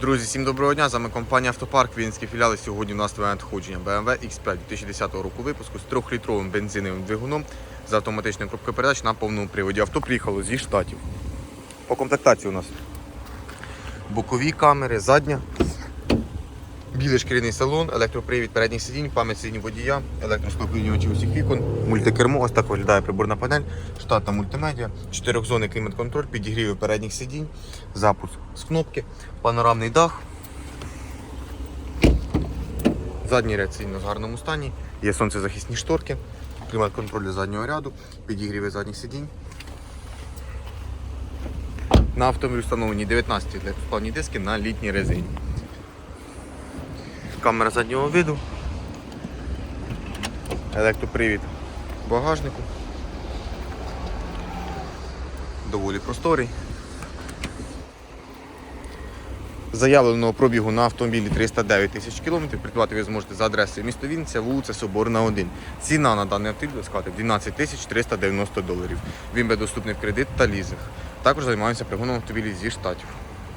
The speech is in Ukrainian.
Друзі, всім доброго дня. З вами компанія Автопарк, Вінські філіали. Сьогодні у нас нове надходження BMW X5 2010 року випуску з 3-літровим бензиновим двигуном з автоматичною коробкою передач на повному приводі. Авто приїхало зі штатів. По комплектації у нас бокові камери, задня, білий шкіряний салон, електропривід передніх сидінь, пам'ять сидінь водія, електростоплювачі усіх вікон, мультикермо, ось так виглядає приборна панель, штатна мультимедіа, 4-зонний клімат-контроль, підігріви передніх сидінь, запуск з кнопки, панорамний дах. Задній ряд сидінь в гарному стані, є сонцезахисні шторки, клімат-контроль для заднього ряду, підігріви задніх сидінь. На автомобілі встановлені 19 легкосплавні диски на літній резині. Камера заднього виду. Електропривід багажнику. Доволі просторий. Заявленого пробігу на автомобілі 309 тисяч кілометрів. Придбати ви зможете за адресою місто Вінниця, вулиця Соборна 1. Ціна на даний автомобіль складає 12 тисяч 390 доларів. Він буде доступний в кредит та лізинг. Також займаємося пригоном автомобілів зі штатів.